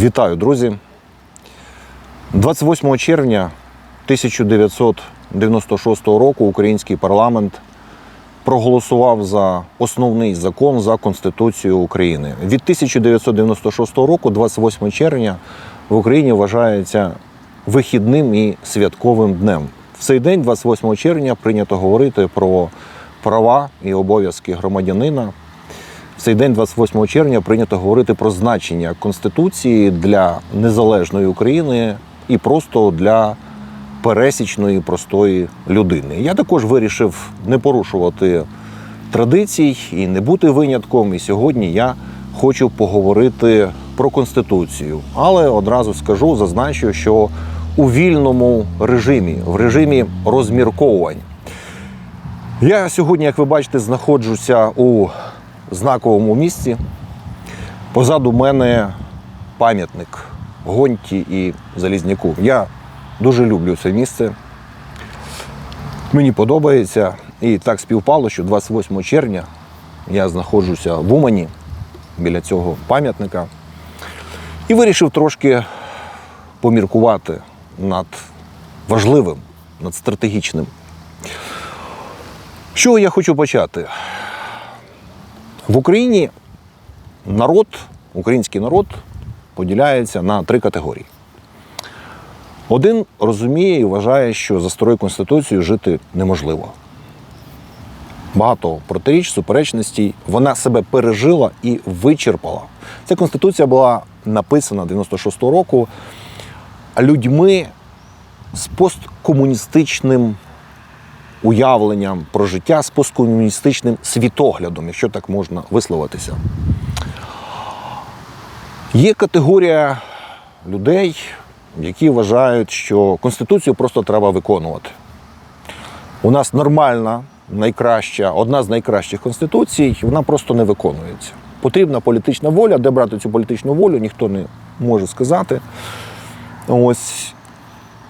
Вітаю, друзі! 28 червня 1996 року український парламент проголосував за основний закон за Конституцію України. Від 1996 року, 28 червня, в Україні вважається вихідним і святковим днем. В цей день, 28 червня, прийнято говорити про права і обов'язки громадянина. В цей день, 28 червня, прийнято говорити про значення Конституції для незалежної України і просто для пересічної простої людини. Я також вирішив не порушувати традицій і не бути винятком. І сьогодні я хочу поговорити про Конституцію. Але одразу скажу, зазначу, що у вільному режимі, в режимі розмірковувань. Я сьогодні, як ви бачите, знаходжуся у знаковому місці. Позаду мене пам'ятник Гонті і Залізняку. Я дуже люблю це місце. Мені подобається. І так співпало, що 28 червня я знаходжуся в Умані біля цього пам'ятника і вирішив трошки поміркувати над важливим, над стратегічним. З чого я хочу почати? В Україні народ, український народ поділяється на три категорії. Один розуміє і вважає, що за старою конституцією жити неможливо. Багато протиріч, суперечностей. Вона себе пережила і вичерпала. Ця конституція була написана 96-го року людьми з посткомуністичним уявленням про життя, з посткомуністичним світоглядом, якщо так можна висловитися. Є категорія людей, які вважають, що Конституцію просто треба виконувати. У нас нормальна, найкраща, одна з найкращих конституцій, вона просто не виконується. Потрібна політична воля, де брати цю політичну волю, ніхто не може сказати. Ось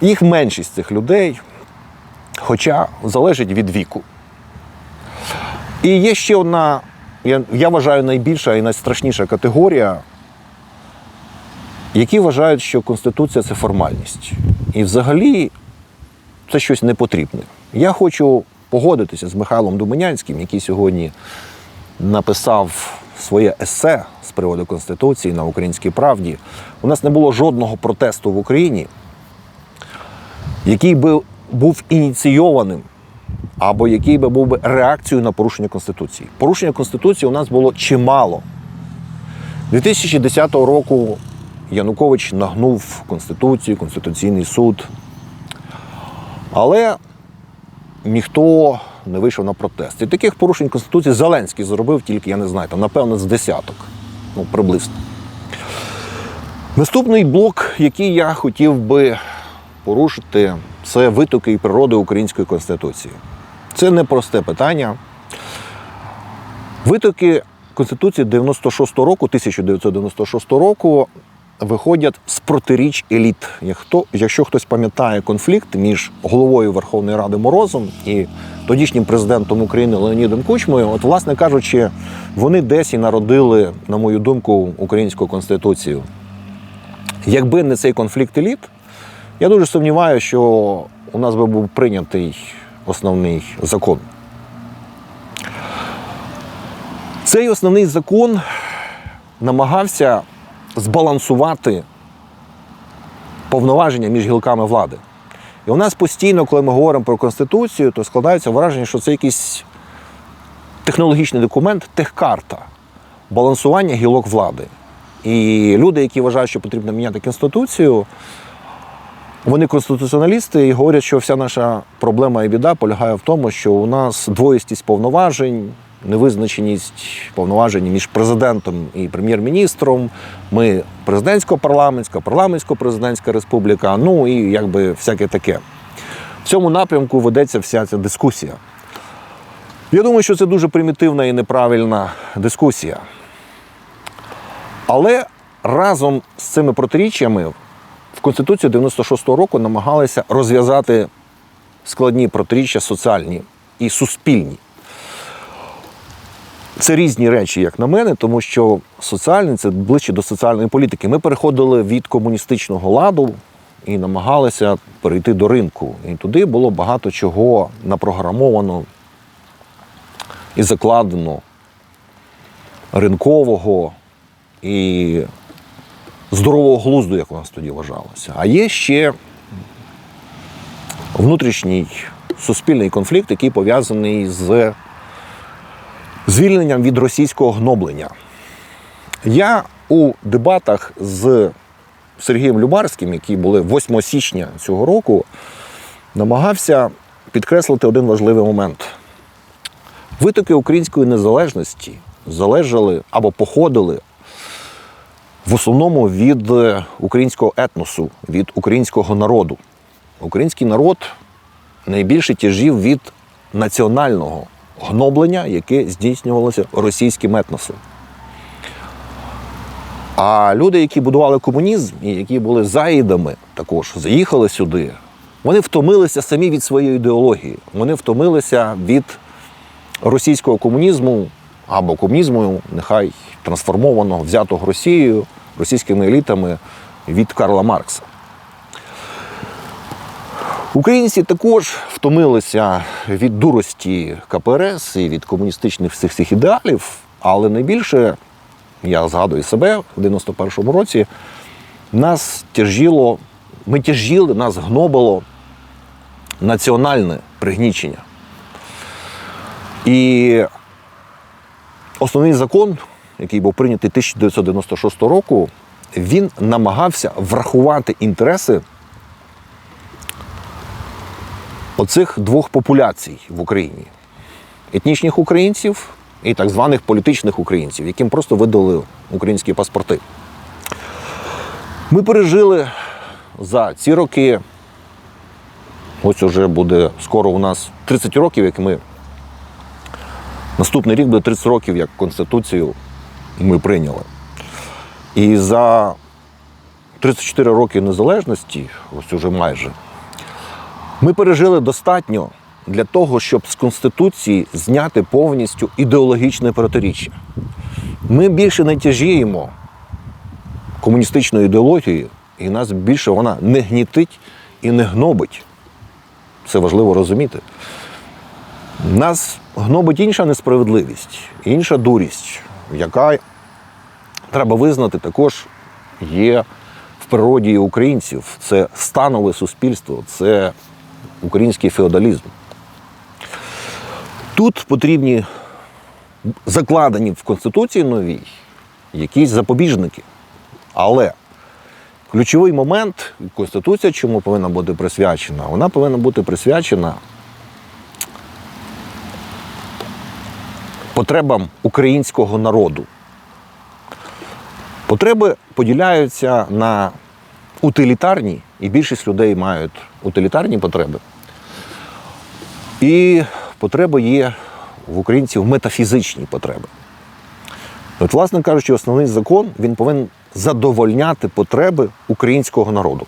їх меншість цих людей, хоча залежить від віку. І є ще одна, я, я вважаю, найбільша і найстрашніша категорія, які вважають, що Конституція це формальність. І взагалі це щось непотрібне. Я хочу погодитися з Михайлом Думанянським, який сьогодні написав своє есе з приводу Конституції на українській правді. У нас не було жодного протесту в Україні, який би був ініційованим або який би був би реакцією на порушення Конституції. Порушення Конституції у нас було чимало. 2010 року Янукович нагнув Конституцію, Конституційний суд. Але ніхто не вийшов на протест. І таких порушень Конституції Зеленський зробив тільки, я не знаю, там, напевно, з десяток. Ну, приблизно. Наступний блок, який я хотів би порушити, це витоки і природи української конституції. Це непросте питання. Витоки Конституції 96 року, 1996 року виходять з протиріч еліт. Якщо хтось пам'ятає конфлікт між головою Верховної Ради Морозом і тодішнім президентом України Леонідом Кучмою, от, власне кажучи, вони десь і народили, на мою думку, українську конституцію. Якби не цей конфлікт еліт, я дуже сумніваюся, що у нас би був прийнятий основний закон. Цей основний закон намагався збалансувати повноваження між гілками влади. І у нас постійно, коли ми говоримо про Конституцію, то складається враження, що це якийсь технологічний документ, техкарта балансування гілок влади. І люди, які вважають, що потрібно міняти Конституцію, вони конституціоналісти і говорять, що вся наша проблема і біда полягає в тому, що у нас двоїстість повноважень, невизначеність повноважень між президентом і прем'єр-міністром. Ми президентсько-парламентська, парламентсько-президентська республіка, ну і якби всяке таке. В цьому напрямку ведеться вся ця дискусія. Я думаю, що це дуже примітивна і неправильна дискусія. Але разом з цими протиріччями в Конституцію 96-го року намагалися розв'язати складні протиріччя соціальні і суспільні. Це різні речі, як на мене, тому що соціальний це ближче до соціальної політики. Ми переходили від комуністичного ладу і намагалися перейти до ринку. І туди було багато чого напрограмовано і закладено ринкового і здорового глузду, як у нас тоді вважалося. А є ще внутрішній суспільний конфлікт, який пов'язаний з звільненням від російського гноблення. Я у дебатах з Сергієм Любарським, які були 8 січня цього року, намагався підкреслити один важливий момент. Витоки української незалежності залежали або походили в основному від е, українського етносу, від українського народу. Український народ найбільше тяжів від національного гноблення, яке здійснювалося російським етносом. А люди, які будували комунізм і які були заїдами, також заїхали сюди, вони втомилися самі від своєї ідеології. Вони втомилися від російського комунізму або комунізму, нехай трансформованого, взятого Росією, російськими елітами від Карла Маркса. Українці також втомилися від дурості КПРС і від комуністичних всіх цих ідеалів, але найбільше, я згадую себе в 91-му році, нас тяжіло, ми тяжіли, нас гнобило національне пригнічення. І основний закон, який був прийнятий 1996 року, він намагався врахувати інтереси оцих двох популяцій в Україні: етнічних українців і так званих політичних українців, яким просто видали українські паспорти. Ми пережили за ці роки. Ось уже буде скоро у нас 30 років, як ми. Наступний рік буде 30 років, як Конституцію ми прийняли. І за 34 роки незалежності, ось уже майже, ми пережили достатньо для того, щоб з Конституції зняти повністю ідеологічне протиріччя. Ми більше не тяжіємо комуністичною ідеологією, і нас більше вона не гнітить і не гнобить. Це важливо розуміти. Нас гнобить інша несправедливість, інша дурість, яка треба визнати також є в природі українців. Це станове суспільство, це український феодалізм. Тут потрібні закладені в Конституції новій якісь запобіжники. Але ключовий момент, Конституція чому повинна бути присвячена? Вона повинна бути присвячена потребам українського народу. Потреби поділяються на утилітарні, і більшість людей мають утилітарні потреби. І потреби є в українців метафізичні потреби. От, власне кажучи, основний закон він повинен задовольняти потреби українського народу.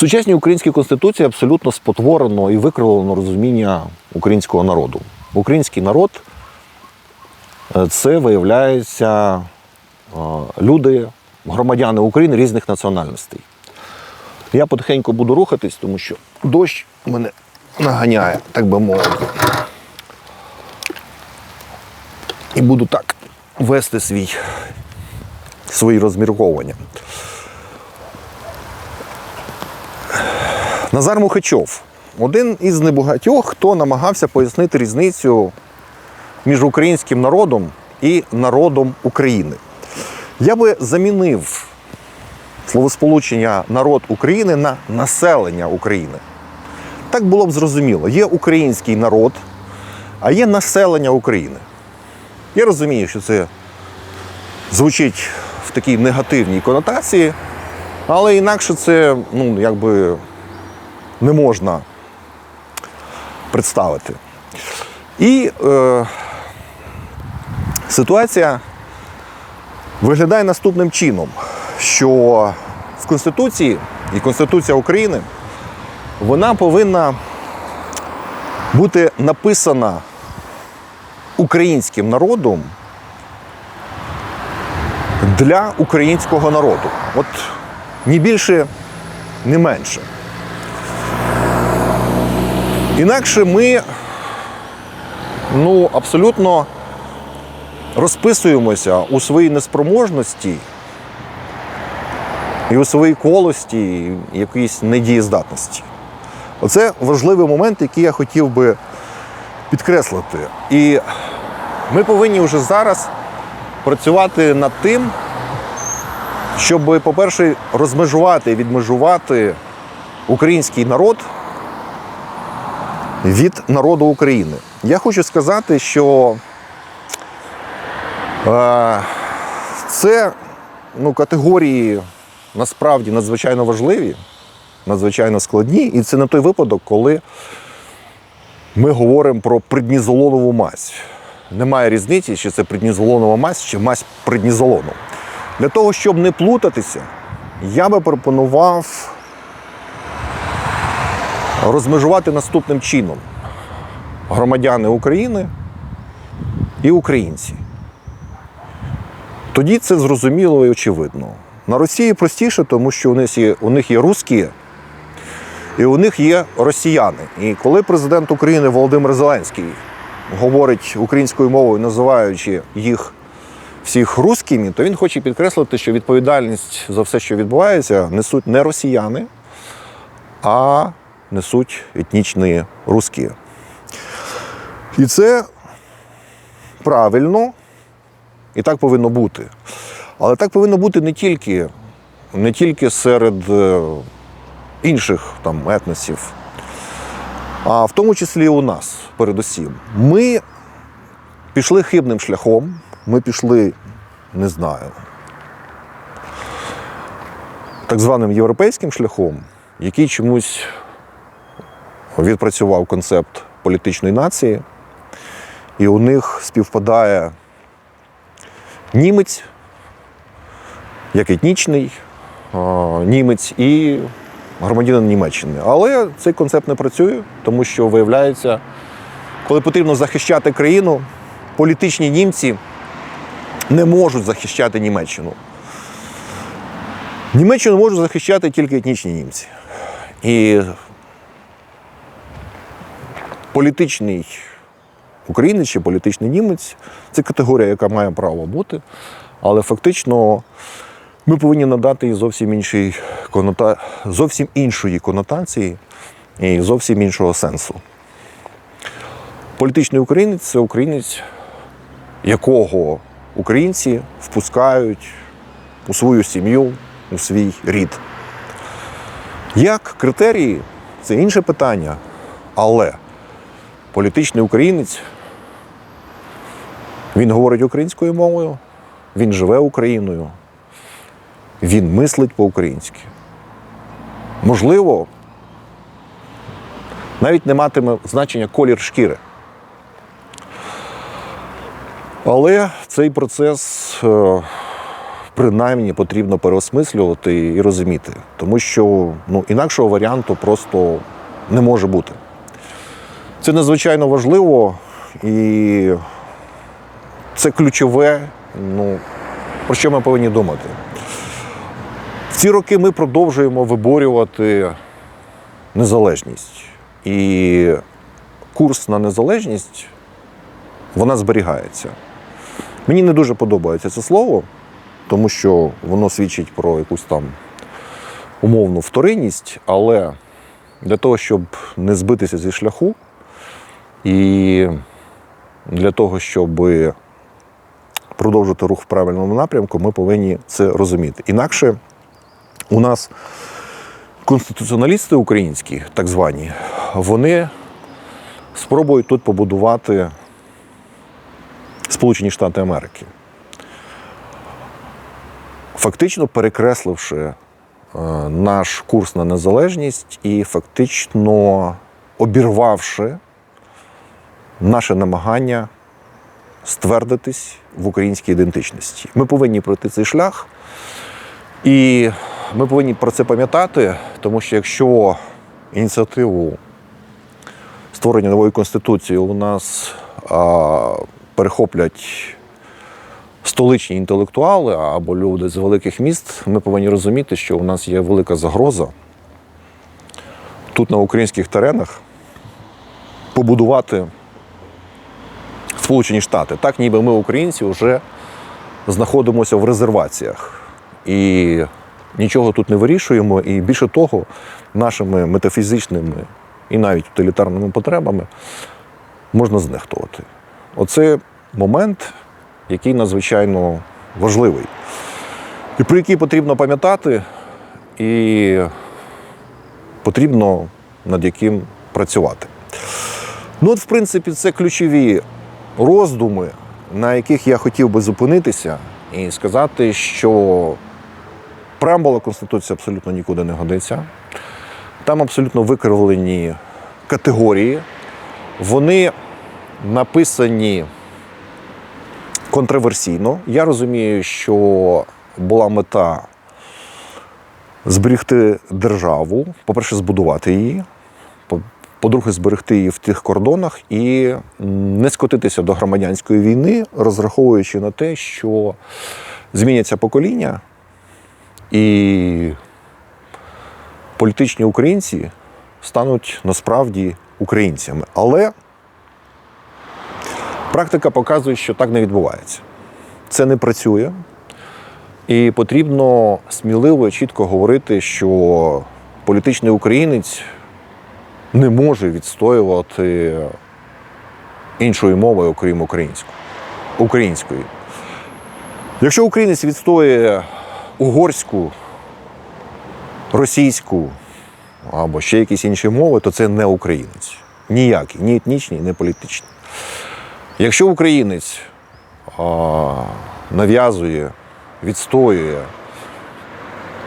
Сучасній українській конституції абсолютно спотворено і викривлено розуміння українського народу. Український народ е, це виявляється е, люди, громадяни України різних національностей. Я потихеньку буду рухатись, тому що дощ мене наганяє, так би мовити. І буду так вести свій, свої розмірковання. Назар Мухачов один із небагатьох, хто намагався пояснити різницю між українським народом і народом України. Я би замінив словосполучення народ України на населення України. Так було б зрозуміло. Є український народ, а є населення України. Я розумію, що це звучить в такій негативній конотації, але інакше це ну, якби не можна представити. І е, ситуація виглядає наступним чином, що в Конституції і Конституція України вона повинна бути написана українським народом для українського народу. От ні більше, ні менше. Інакше ми ну, абсолютно розписуємося у своїй неспроможності і у своїй колості, і якоїсь недієздатності. Оце важливий момент, який я хотів би підкреслити. І ми повинні вже зараз працювати над тим, щоб, по-перше, розмежувати, відмежувати український народ від народу України. Я хочу сказати, що е, це ну, категорії насправді надзвичайно важливі, надзвичайно складні, і це не той випадок, коли ми говоримо про преднізолонову мазь. Немає різниці, чи це преднізолонова мазь, чи мазь преднізолону. Для того, щоб не плутатися, я би пропонував розмежувати наступним чином: громадяни України і українці. Тоді це зрозуміло і очевидно. На Росії простіше, тому що у них є, у них є русські, і у них є росіяни. І коли президент України Володимир Зеленський говорить українською мовою, називаючи їх всіх русскими, то він хоче підкреслити, що відповідальність за все, що відбувається, несуть не росіяни, а несуть етнічні русські. І це правильно, і так повинно бути. Але так повинно бути не тільки, не тільки серед е, інших там, етносів, а в тому числі у нас, передусім. Ми пішли хибним шляхом, ми пішли, не знаю, так званим європейським шляхом, який чомусь відпрацював концепт політичної нації, і у них співпадає німець, як етнічний німець і громадянин Німеччини. Але цей концепт не працює, тому що виявляється, коли потрібно захищати країну, політичні німці не можуть захищати Німеччину. Німеччину можуть захищати тільки етнічні німці. І політичний українець чи політичний німець це категорія, яка має право бути, але фактично ми повинні надати їй зовсім іншій конота... зовсім іншої конотації і зовсім іншого сенсу. Політичний українець це українець, якого українці впускають у свою сім'ю, у свій рід. Як критерії це інше питання, але політичний українець, він говорить українською мовою, він живе Україною, він мислить по-українськи. Можливо, навіть не матиме значення колір шкіри. Але цей процес е, принаймні потрібно переосмислювати і розуміти, тому що ну, інакшого варіанту просто не може бути. Це надзвичайно важливо і це ключове, ну, про що ми повинні думати. В ці роки ми продовжуємо виборювати незалежність. І курс на незалежність вона зберігається. Мені не дуже подобається це слово, тому що воно свідчить про якусь там умовну вторинність, але для того, щоб не збитися зі шляху, і для того, щоб продовжити рух в правильному напрямку, ми повинні це розуміти. Інакше у нас конституціоналісти українські, так звані, вони спробують тут побудувати Сполучені Штати Америки. Фактично перекресливши е, наш курс на незалежність і фактично обірвавши наше намагання ствердитись в українській ідентичності. Ми повинні пройти цей шлях, і ми повинні про це пам'ятати, тому що якщо ініціативу створення нової конституції у нас а, перехоплять столичні інтелектуали або люди з великих міст, ми повинні розуміти, що у нас є велика загроза тут на українських теренах побудувати Сполучені Штати. Так, ніби ми, українці, вже знаходимося в резерваціях. І нічого тут не вирішуємо. І більше того, нашими метафізичними і навіть утилітарними потребами можна знехтувати. Оце момент, який надзвичайно важливий, і про який потрібно пам'ятати, і потрібно над яким працювати. Ну, от, в принципі, це ключові роздуми, на яких я хотів би зупинитися і сказати, що преамбула Конституції абсолютно нікуди не годиться. Там абсолютно викривлені категорії. Вони написані контроверсійно. Я розумію, що була мета зберегти державу, по-перше, збудувати її, по-друге, зберегти її в тих кордонах і не скотитися до громадянської війни, розраховуючи на те, що зміняться покоління, і політичні українці стануть насправді українцями. Але практика показує, що так не відбувається. Це не працює. І потрібно сміливо і чітко говорити, що політичний українець не може відстоювати іншої мови, окрім української. української. Якщо українець відстоює угорську, російську або ще якісь інші мови, то це не українець. Ніякий, ні етнічний, ні політичний. Якщо українець а, нав'язує, відстоює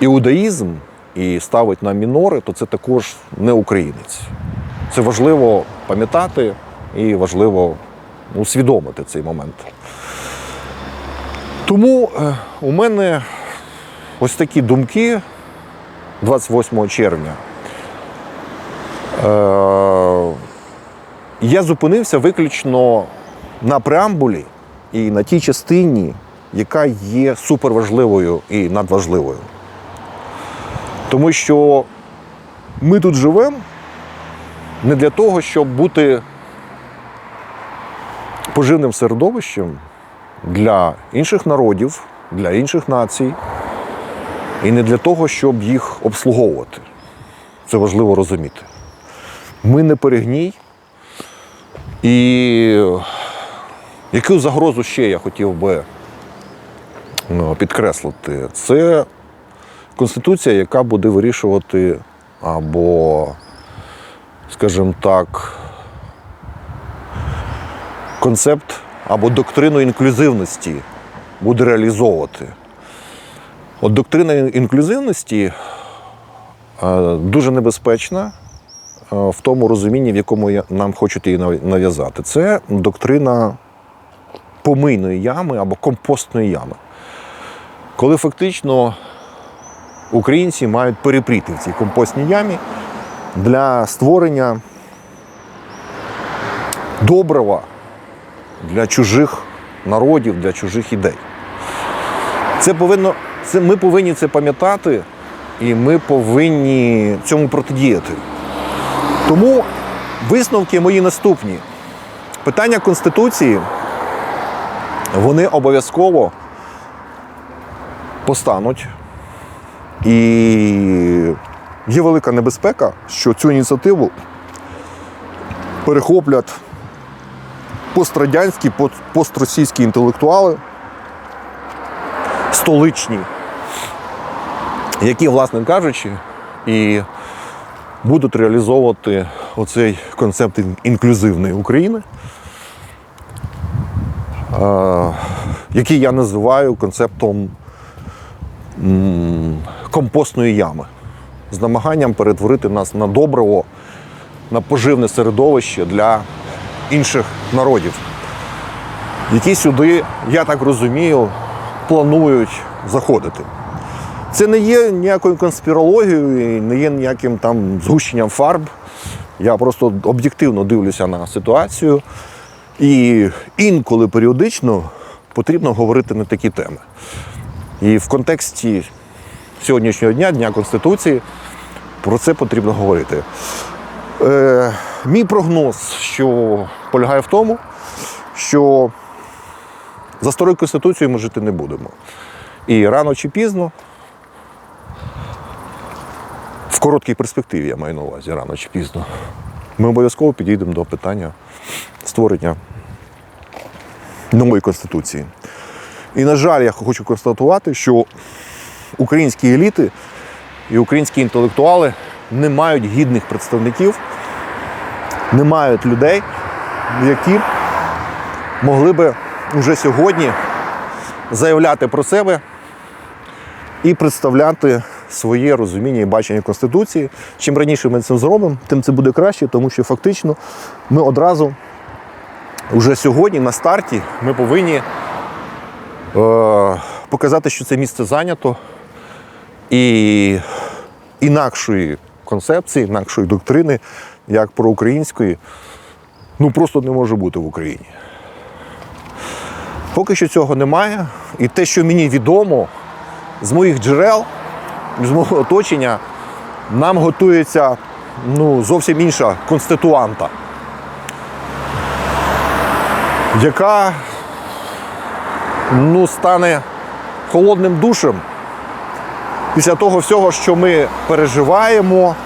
іудаїзм і ставить на мінори, то це також не українець. Це важливо пам'ятати і важливо усвідомити цей момент. Тому е, у мене ось такі думки 28 червня. Е, я зупинився виключно на преамбулі і на тій частині, яка є суперважливою і надважливою. Тому що ми тут живемо не для того, щоб бути поживним середовищем для інших народів, для інших націй, і не для того, щоб їх обслуговувати. Це важливо розуміти. Ми не перегній. І яку загрозу ще я хотів би ну, підкреслити? Це Конституція, яка буде вирішувати або, скажімо так, концепт або доктрину інклюзивності буде реалізовувати. От доктрина інклюзивності е, дуже небезпечна е, в тому розумінні, в якому нам хочуть її нав'язати. Це доктрина помийної ями або компостної ями. Коли фактично українці мають перепріти в цій компостній ямі для створення добрива для чужих народів, для чужих ідей. Це повинно, це, ми повинні це пам'ятати, і ми повинні цьому протидіяти. Тому висновки мої наступні. Питання Конституції, вони обов'язково постануть. І є велика небезпека, що цю ініціативу перехоплять пострадянські, пост- постросійські інтелектуали, столичні, які, власне кажучи, і будуть реалізовувати оцей концепт інклюзивної України, який я називаю концептом компостної ями з намаганням перетворити нас на добриво, на поживне середовище для інших народів, які сюди, я так розумію, планують заходити. Це не є ніякою конспірологією, не є ніяким там згущенням фарб. Я просто об'єктивно дивлюся на ситуацію І інколи періодично потрібно говорити на такі теми. І в контексті сьогоднішнього дня, Дня Конституції, про це потрібно говорити. Е, мій прогноз, що полягає в тому, що за старою Конституцією ми жити не будемо. І рано чи пізно, в короткій перспективі я маю на увазі, рано чи пізно, ми обов'язково підійдемо до питання створення нової Конституції. І, на жаль, я хочу констатувати, що українські еліти і українські інтелектуали не мають гідних представників, не мають людей, які могли би вже сьогодні заявляти про себе і представляти своє розуміння і бачення Конституції. Чим раніше ми це зробимо, тим це буде краще, тому що фактично ми одразу вже сьогодні на старті ми повинні е, показати, що це місце зайнято і інакшої концепції, інакшої доктрини, як проукраїнської, ну просто не може бути в Україні. Поки що цього немає. І те, що мені відомо з моїх джерел, з мого оточення, нам готується ну, зовсім інша конституанта, яка ну, стане холодним душем після того всього, що ми переживаємо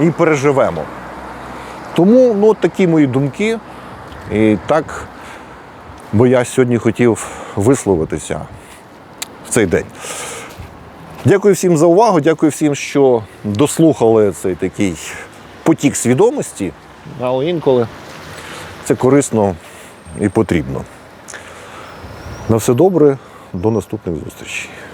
і переживемо. Тому ну, такі мої думки. І так, бо я сьогодні хотів висловитися в цей день. Дякую всім за увагу, дякую всім, що дослухали цей такий потік свідомості, але інколи це корисно і потрібно. На все добре, до наступних зустрічей.